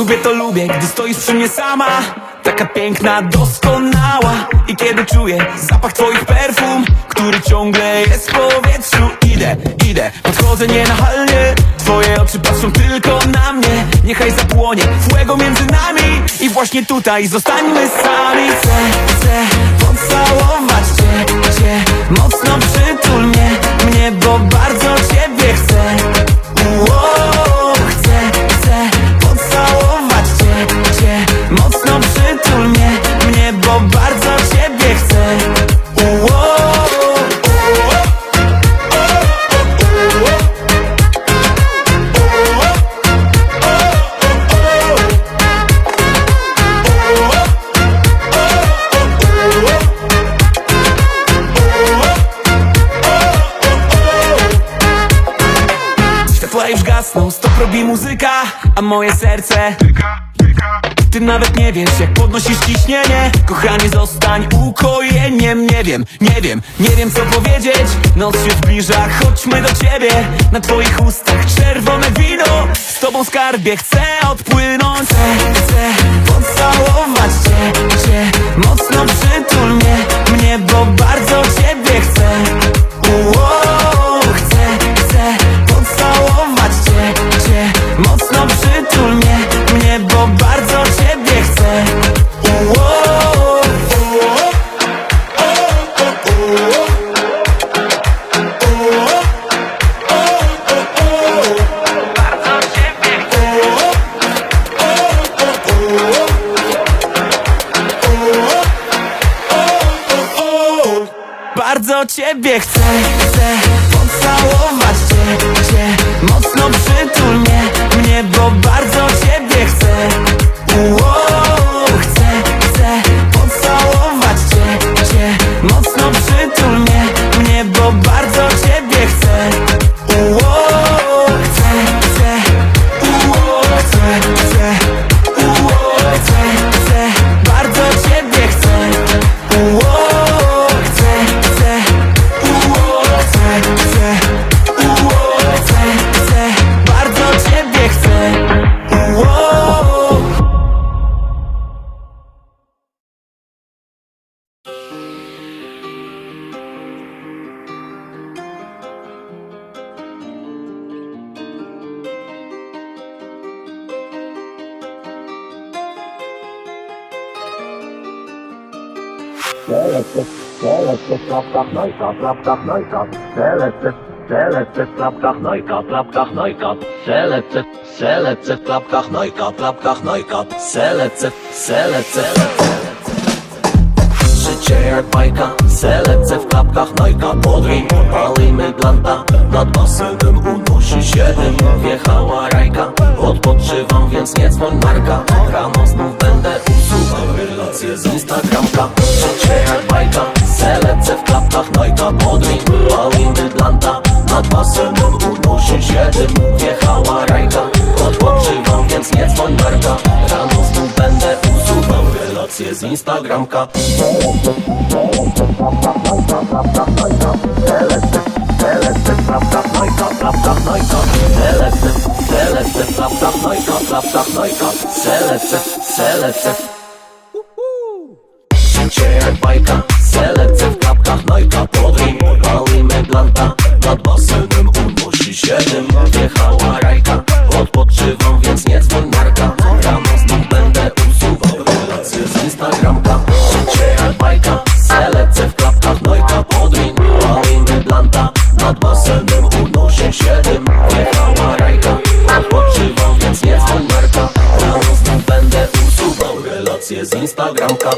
Lubię to lubię, gdy stoisz przy mnie sama. Taka piękna, doskonała. I kiedy czuję zapach twoich perfum Który ciągle jest w powietrzu Idę, idę, podchodzę nienachalnie. Twoje oczy patrzą tylko na mnie. Niechaj zapłonie fuego między nami. I właśnie tutaj zostańmy sami. Chcę, chcę pocałować cię, cię Mocno przytul mnie, mnie, bo bardzo ciebie chcę już gasną, stop robi muzyka A moje serce Ty nawet nie wiesz jak podnosisz ciśnienie. Kochanie zostań ukojeniem. Nie wiem, nie wiem, nie wiem co powiedzieć. Noc się zbliża, chodźmy do ciebie. Na twoich ustach czerwone wino. Z tobą skarbie chcę odpłynąć. Chcę, chcę pocałować cię, cię Mocno przytul mnie, mnie Bo bardzo ciebie chcę. Uo, ciebie chcę, chcę pocałować cię, cię Mocno przytul mnie, mnie, bo bardzo ciebie chcę Selected, selected, klapkach, nojka, klapkach, nojka. Selected, selected, klapkach, nojka, klapkach, nojka. Selected, klapkach, nojka, klapkach, nojka. Życie jak bajka, selecce w klapkach nojka Podryj, palimy blanta Nad basenem unosi się Wjechała rajka, odpoczywam więc nie dzwoń marka Rano znów będę usuwał relacje z Instagramka. Życie jak bajka, selecce w klapkach nojka Podryj, palimy blanta Nad basenem unosi się dym Wjechała rajka, odpoczywam więc nie dzwoń marka. Rano znów będę usuwał relacje z Instagramka Życie jak bajka, selekcja w klapkach nojka Podryj, palimy blanta Nad basenem unosi się dym Wjechała rajka, odpoczywam więc nie dzwoń relacje z Instagramka.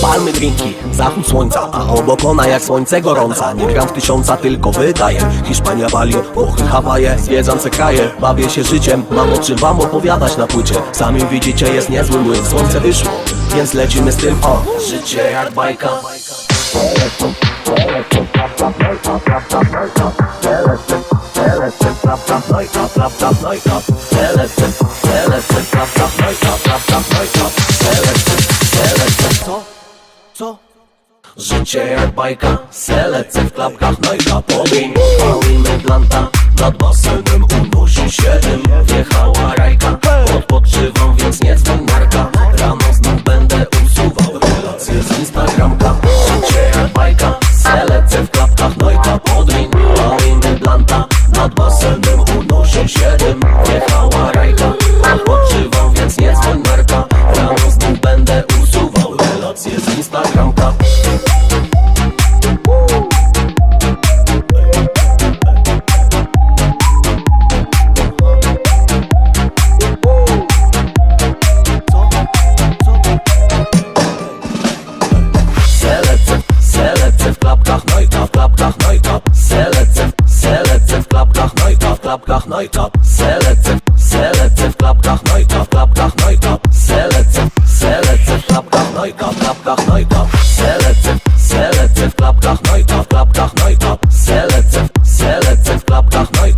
Palmy drinki, zachód słońca A obok ona jak słońce gorąca. Nie gram w tysiąca, tylko wydaję. Hiszpania, Bali, Włochy, Hawaje Zwiedzam se kraje, bawię się życiem Mam o czym wam opowiadać na płycie. Sami widzicie, jest niezły młyn Słońce wyszło, więc lecimy z tym O, życie jak bajka Co? Co? Życie jak bajka, selecce w klapkach, no i klap Ogień, palimy blanta nad basenem unosi się dym Wjechała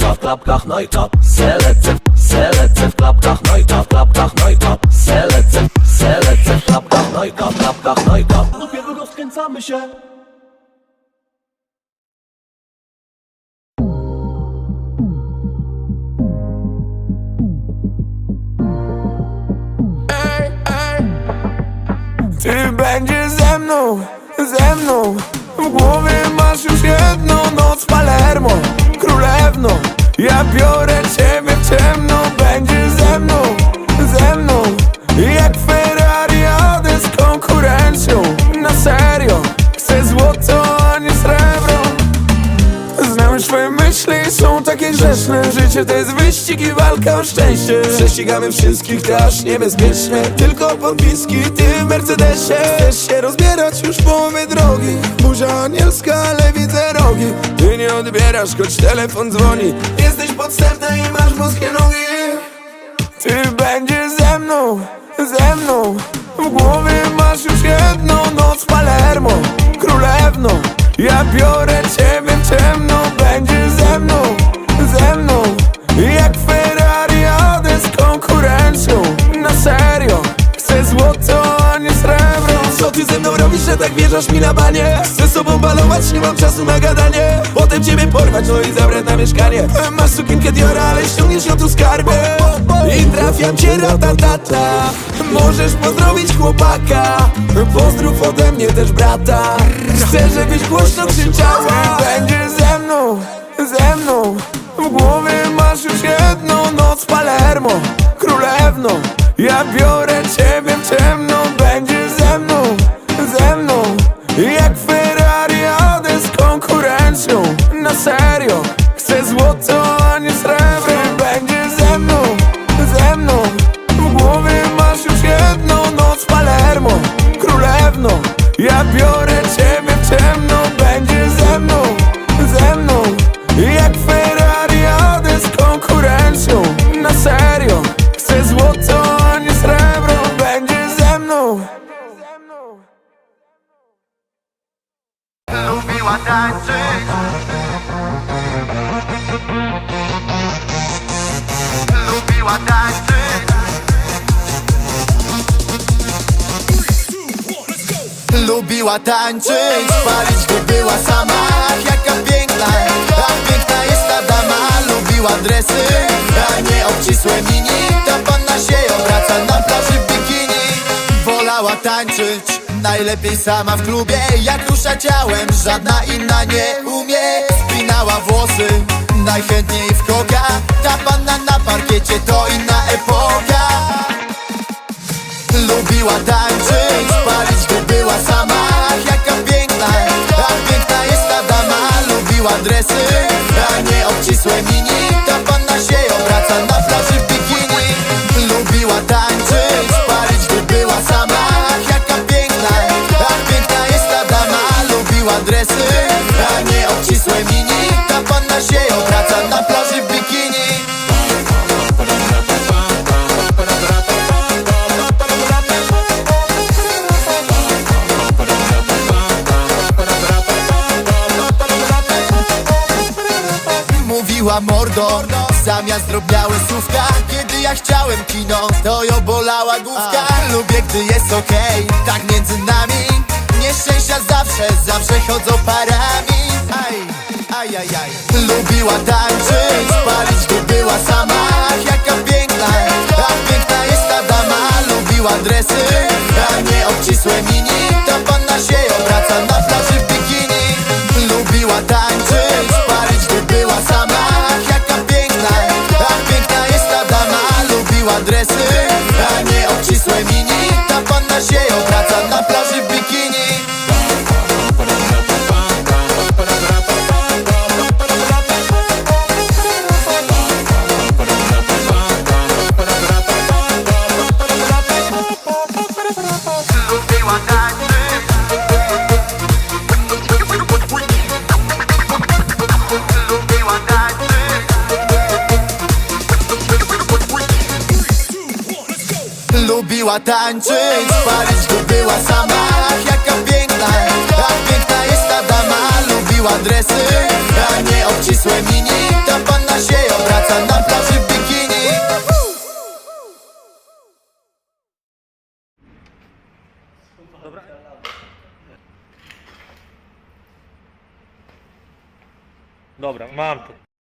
no klap, klapkach, no i klap Selecce, selecce w klapkach, no i klap, klapkach, no i klap Selecce, selecce w klapkach, no i klap, klapkach, no i klap Dopiero rozkręcamy się. Ty będziesz ze mną, ze mną. W głowie masz już jedną noc Palermo Życie to jest wyścig i walka o szczęście. Prześcigamy wszystkich, aż niebezpiecznie. Tylko podpiski, ty w Mercedesie. Chcesz się rozbierać już połowę drogi. Buzia anielska, ale widzę rogi. Ty nie odbierasz, choć telefon dzwoni. Jesteś podstępna i masz boskie nogi. Ty będziesz ze mną, ze mną. W głowie masz już jedną noc Palermo Królewno Ja biorę ciebie w ciemno. Będziesz ze mną, ze mną Jak Ferrari jadę z konkurencją. Na serio Chcę złoto, a nie srebro. Co ty ze mną robisz, że tak wierzasz mi na banie? Chcę sobą balować, nie mam czasu na gadanie. Potem ciebie porwać, no i zabrać na mieszkanie. Masz sukienkę Diora, ale ściągniesz ją tu skarbę I trafiam cię ratatata Możesz pozdrowić chłopaka. Pozdrów ode mnie też brata. Chcę, żebyś głośno krzyczała. Będziesz ze mną, ze mną. W głowie masz już jedną noc Palermo Królewno Ja biorę ciebie w ciemno Będziesz ze mną, ze mną. Jak Ferrari tańczyć Lubiła tańczyć. Lubiła tańczyć, palić gdy była sama. Ach, jaka piękna, a piękna jest ta dama. Lubiła dresy, a nie obcisłe mini. Ta panna się obraca na plaży w bikini. Wolała tańczyć, najlepiej sama w klubie. Jak rusza ciałem, żadna inna nie umie. Spinała włosy, najchętniej w koga. Ta panna na parkiecie to inna epoka. Lubiła tańczyć, palić gdy była sama. Jaka piękna, a piękna jest ta dama. Lubiła dresy, a nie obcisłe mini. Ta panna się obraca na plaży Zamiast słówka. Kiedy ja chciałem kino To ją bolała główka. Lubię gdy jest okej Tak między nami. Nieszczęścia zawsze, zawsze chodzą parami. Aj, aj, aj, aj. Lubiła tańczyć, palić gdy była sama. Ach, jaka piękna, ach piękna jest ta dama. Lubiła dresy, a nie obcisłe mini. Ta panna się obraca na plaży w bikini. Lubiła tańczyć, palić gdy była sama Lubiła dresy, a nie obcisłe mini Ta panna się obraca Lubiła tańczyć, palić gdy była sama. Ach, jaka piękna, ach piękna jest ta dama. Lubiła dresy, a nie obcisłe mini. Ta panna się obraca na plaży w bikini. Dobra, mam to.